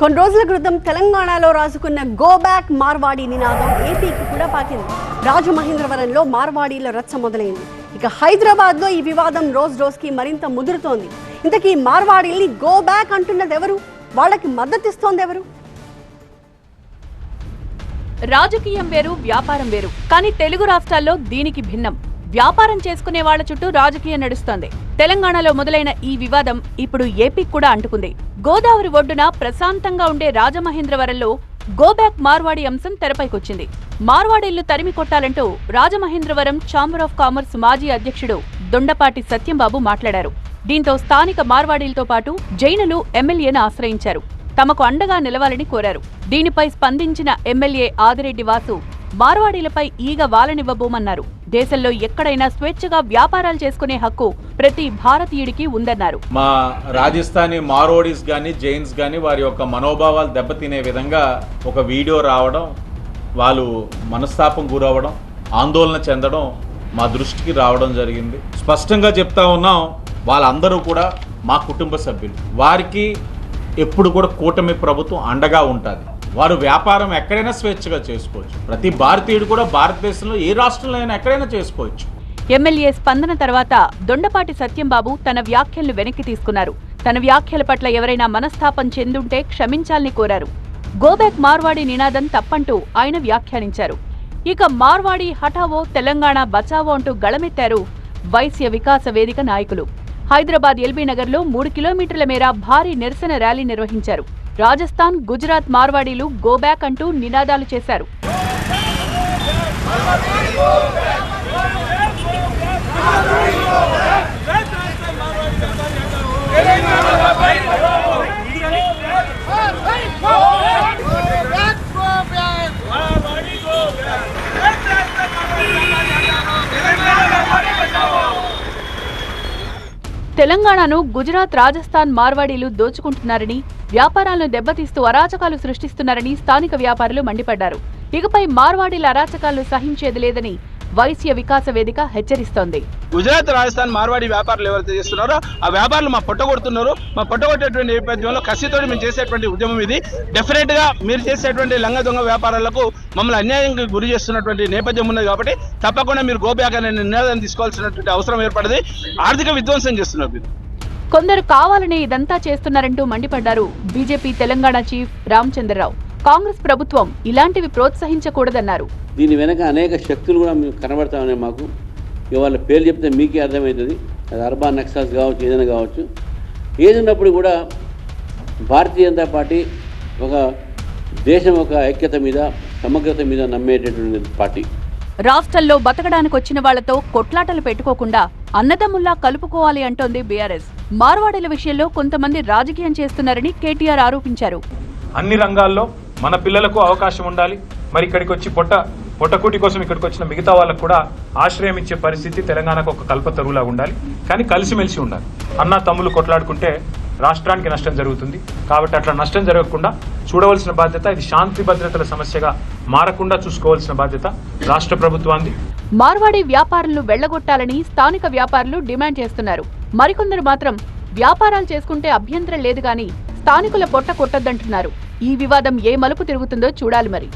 కొన్ని రోజుల క్రితం తెలంగాణలో రాసుకున్న గో బ్యాక్ మార్వాడి నినాదం ఏపీకి కూడా పాకింది. రాజమహేంద్రవరంలో మార్వాడీల రచ్చ మొదలైంది. ఇక హైదరాబాద్లో ఈ వివాదం రోజు రోజుకి మరింత ముదురుతోంది. ఇంతకీ మార్వాడీల్ని గో బ్యాక్ అంటున్నది ఎవరు? వాళ్ళకి మద్దతిస్తోంది ఎవరు? రాజకీయం వేరు వ్యాపారం వేరు. కానీ తెలుగు రాష్ట్రాల్లో దీనికి భిన్నం. వ్యాపారం చేసుకునే వాళ్ళ చుట్టూ రాజకీయం నడుస్తోంది. తెలంగాణలో మొదలైన ఈ వివాదం ఇప్పుడు ఏపీకి కూడా అంటుకుంది. గోదావరి ఒడ్డున ప్రశాంతంగా ఉండే రాజమహేంద్రవరంలో గోబ్యాక్ మార్వాడి అంశం తెరపైకొచ్చింది. మార్వాడీళ్ళు తరిమి కొట్టాలంటూ రాజమహేంద్రవరం ఛాంబర్ ఆఫ్ కామర్స్ మాజీ అధ్యక్షుడు దొండపాటి సత్యంబాబు మాట్లాడారు. దీంతో స్థానిక మార్వాడీలతో పాటు జైనులు ఎమ్మెల్యేను ఆశ్రయించారు. తమకు అండగా నిలవాలని కోరారు. దీనిపై స్పందించిన ఎమ్మెల్యే ఆదిరెడ్డి వాసు మార్వాడీలపై ఈగ వాలనివ్వబోమన్నారు. దేశంలో ఎక్కడైనా స్వేచ్ఛగా వ్యాపారాలు చేసుకునే హక్కు ప్రతి భారతీయుడికి ఉందన్నారు. మా రాజస్థానీ మారోడీస్ కానీ జైన్స్ కానీ వారి యొక్క మనోభావాలు దెబ్బతినే విధంగా ఒక వీడియో రావడం వాళ్ళు మనస్తాపం గురవడం ఆందోళన చెందడం మా దృష్టికి రావడం జరిగింది. స్పష్టంగా చెప్తా ఉన్నాం వాళ్ళందరూ కూడా మా కుటుంబ సభ్యులు. వారికి ఎప్పుడు కూడా కూటమి ప్రభుత్వం అండగా ఉంటుంది. వారు వ్యాపారం ఎక్కడైనా స్వేచ్ఛగా చేసుకోవచ్చు. ప్రతి భారతీయుడు కూడా భారతదేశంలో ఏ రాష్ట్రంలో అయినా ఎక్కడైనా చేసుకోవచ్చు. ఎమ్మెల్యే స్పందన తర్వాత దొండపాటి సత్యంబాబు తన వ్యాఖ్యలను వెనక్కి తీసుకున్నారు. తన వ్యాఖ్యల పట్ల ఎవరైనా మనస్తాపం చెందుంటే క్షమించాలని కోరారు. గోబ్యాక్ మార్వాడి నినాదం తప్పంటూ ఆయన వ్యాఖ్యానించారు. ఇక మార్వాడి హఠావో తెలంగాణ బచావో అంటూ గళమెత్తారు వైశ్య వికాస వేదిక నాయకులు. హైదరాబాద్ ఎల్బీ నగర్లో మూడు కిలోమీటర్ల మేర భారీ నిరసన ర్యాలీ నిర్వహించారు. రాజస్థాన్ గుజరాత్ మార్వాడీలు గోబ్యాక్ అంటూ నినాదాలు చేశారు. తెలంగాణను గుజరాత్ రాజస్థాన్ మార్వాడీలు దోచుకుంటున్నారని వ్యాపారాలను దెబ్బతీస్తూ అరాచకాలు సృష్టిస్తున్నారని స్థానిక వ్యాపారులు మండిపడ్డారు. ఇకపై మార్వాడీల అరాచకాలు సహించేది లేదని వైశ్య వికాస వేదిక హెచ్చరిస్తోంది. గుజరాత్ రాజస్థాన్ మార్వాడి వ్యాపారులు ఎవరైతే చేస్తున్నారో ఆ వ్యాపారులు మా పొట్టగొడుతున్నారు మా పొట్టగొట్టేటువంటి నేపథ్యంలో కసితోటి మేము చేసేటువంటి ఉద్యమం ఇది. డెఫినెట్గా మీరు చేసేటువంటి లంగ దొంగ వ్యాపారాలకు మమ్మల్ని అన్యాయంగా గురి చేస్తున్నటువంటి నేపథ్యం ఉన్నది కాబట్టి తప్పకుండా మీరు గోబ్యాక్ అనే నినాదాన్ని తీసుకోవాల్సినటువంటి అవసరం ఏర్పడింది. ఆర్థిక విధ్వంసం చేస్తున్నారు మీరు. కొందరు కావాలనే ఇదంతా చేస్తున్నారంటూ మండిపడ్డారు బీజేపీ తెలంగాణ చీఫ్ రామచంద్రరావు. కాంగ్రెస్ ప్రభుత్వం ఇలాంటివి ప్రోత్సహించకూడదన్నారు. దీని వెనక అనేక శక్తులు కూడా మీకు కనబడతా ఉన్నాయి మాకు ఇక వాళ్ళ పేరు చెప్తే మీకే అర్థమవుతుంది. అది అర్బాన్ నక్సల్స్ కావచ్చు ఏదైనా కావచ్చు. ఏది ఉన్నప్పుడు కూడా భారతీయ జనతా పార్టీ ఒక దేశం ఒక ఐక్యత మీద సమగ్రత మీద నమ్మేటటువంటి పార్టీ. రాష్ట్రంలో బతకడానికి వచ్చిన వాళ్ళతో కొట్లాటలు పెట్టుకోకుండా అన్నదమ్ముల్లా కలుపుకోవాలి అంటోంది బీఆర్ఎస్. మార్వాడీల విషయంలో కొంతమంది రాజకీయం చేస్తున్నారని కేటీఆర్ ఆరోపించారు. అన్ని రంగాల్లో మన పిల్లలకు అవకాశం ఉండాలి. మరి ఇక్కడికి వచ్చి పొట్ట పొట్టకూటి కోసం ఇక్కడికి వచ్చిన మిగతా వాళ్ళకు కూడా ఆశ్రయం ఇచ్చే పరిస్థితి తెలంగాణకు ఒక కల్పతరువులా ఉండాలి. కానీ కలిసిమెలిసి ఉండాలి. అన్న తమ్ములు కొట్లాడుకుంటే రాష్ట్రానికి నష్టం జరుగుతుంది. కాబట్టి అట్లా నష్టం జరగకుండా చూడవలసిన బాధ్యత ఇది శాంతి భద్రతల సమస్యగా మారకుండా చూసుకోవాల్సిన బాధ్యత రాష్ట్ర ప్రభుత్వాన్ని మార్వాడి వ్యాపారులను వెళ్ళగొట్టాలని స్థానిక వ్యాపారులు డిమాండ్ చేస్తున్నారు. మరికొందరు మాత్రం వ్యాపారాలు చేసుకుంటే అభ్యంతరం లేదు కానీ స్థానికుల పొట్ట కొట్టొద్దంటున్నారు. ఈ వివాదం ఏ మలుపు తిరుగుతుందో చూడాలి మరి.